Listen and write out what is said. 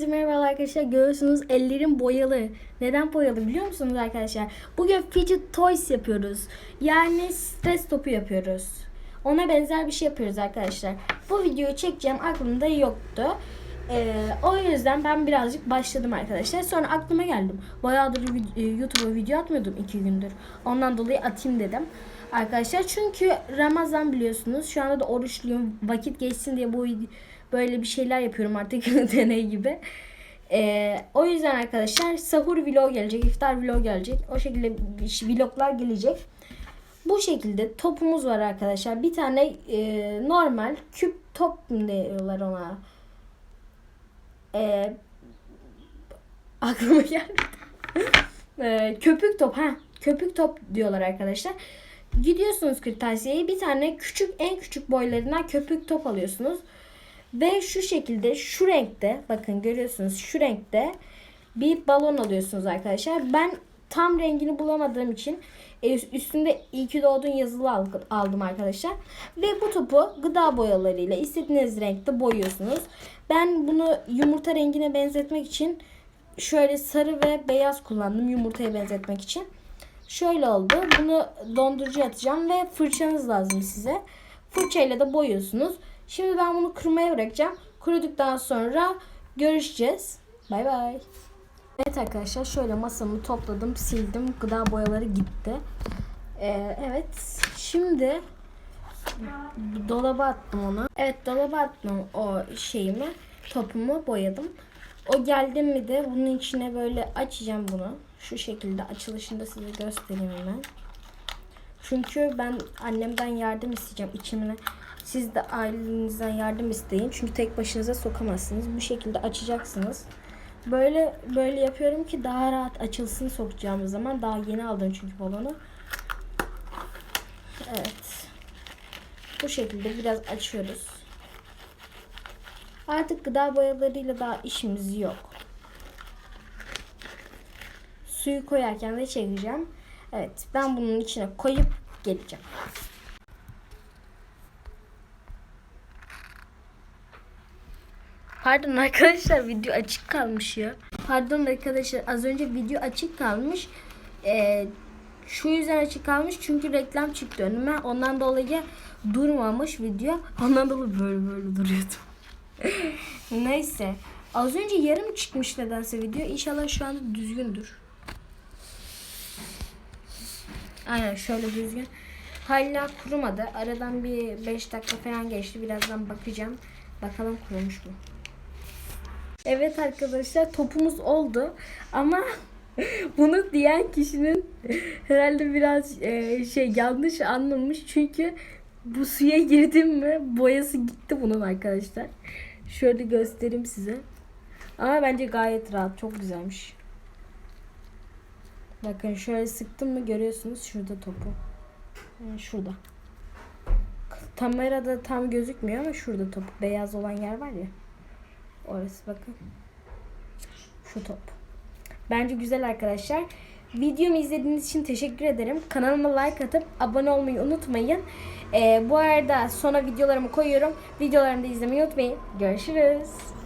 Hepinize merhaba arkadaşlar. Görüyorsunuz ellerim boyalı. Neden boyalı biliyor musunuz arkadaşlar? Bugün fidget toys yapıyoruz. Yani stres topu yapıyoruz. Ona benzer bir şey yapıyoruz arkadaşlar. Bu videoyu çekeceğim aklımda yoktu. Ee, o yüzden ben birazcık başladım arkadaşlar. Sonra aklıma geldim. Bayağıdır e, YouTube'a video atmıyordum iki gündür. Ondan dolayı atayım dedim. Arkadaşlar çünkü Ramazan biliyorsunuz. Şu anda da oruçluyum. Vakit geçsin diye bu böyle bir şeyler yapıyorum artık deney gibi. Ee, o yüzden arkadaşlar sahur vlog gelecek, iftar vlog gelecek. O şekilde vloglar gelecek. Bu şekilde topumuz var arkadaşlar. Bir tane e, normal küp top diyorlar ona. E, aklıma geldi. E, köpük top ha köpük top diyorlar arkadaşlar. Gidiyorsunuz kırtasiyeye bir tane küçük en küçük boylarından köpük top alıyorsunuz. Ve şu şekilde şu renkte bakın görüyorsunuz şu renkte bir balon alıyorsunuz arkadaşlar. Ben tam rengini bulamadığım için e, üstünde iyi ki doğdun yazılı al- aldım arkadaşlar. Ve bu topu gıda boyalarıyla istediğiniz renkte boyuyorsunuz. Ben bunu yumurta rengine benzetmek için şöyle sarı ve beyaz kullandım yumurtaya benzetmek için. Şöyle oldu. Bunu dondurucuya atacağım ve fırçanız lazım size. Fırçayla da boyuyorsunuz. Şimdi ben bunu kurumaya bırakacağım. Kuruduktan sonra görüşeceğiz. Bay bay. Evet arkadaşlar şöyle masamı topladım, sildim. Gıda boyaları gitti. Ee, evet. Şimdi dolaba attım onu. Evet dolaba attım o şeyimi. Topumu boyadım. O geldi mi de bunun içine böyle açacağım bunu. Şu şekilde açılışında size göstereyim hemen. Çünkü ben annemden yardım isteyeceğim içimine. Siz de ailenizden yardım isteyin. Çünkü tek başınıza sokamazsınız. Bu şekilde açacaksınız. Böyle böyle yapıyorum ki daha rahat açılsın sokacağımız zaman. Daha yeni aldım çünkü balonu. Evet. Bu şekilde biraz açıyoruz. Artık gıda boyalarıyla daha işimiz yok. Suyu koyarken de çekeceğim. Evet ben bunun içine koyup geleceğim. Pardon arkadaşlar video açık kalmış ya. Pardon arkadaşlar az önce video açık kalmış. Ee, şu yüzden açık kalmış çünkü reklam çıktı önüme. Ondan dolayı durmamış video. Ondan dolayı böyle böyle duruyordu. Neyse. Az önce yarım çıkmış nedense video. İnşallah şu anda düzgündür. Aynen şöyle düzgün. Hala kurumadı. Aradan bir 5 dakika falan geçti. Birazdan bakacağım. Bakalım kurumuş mu? Evet arkadaşlar topumuz oldu. Ama bunu diyen kişinin herhalde biraz e, şey yanlış anlamış. Çünkü bu suya girdim mi boyası gitti bunun arkadaşlar. Şöyle göstereyim size. Ama bence gayet rahat. Çok güzelmiş. Bakın şöyle sıktım mı görüyorsunuz şurada topu. Yani şurada. Kamerada tam gözükmüyor ama şurada topu. Beyaz olan yer var ya. Orası bakın. Şu top. Bence güzel arkadaşlar. Videomu izlediğiniz için teşekkür ederim. Kanalıma like atıp abone olmayı unutmayın. Ee, bu arada sona videolarımı koyuyorum. Videolarımı da izlemeyi unutmayın. Görüşürüz.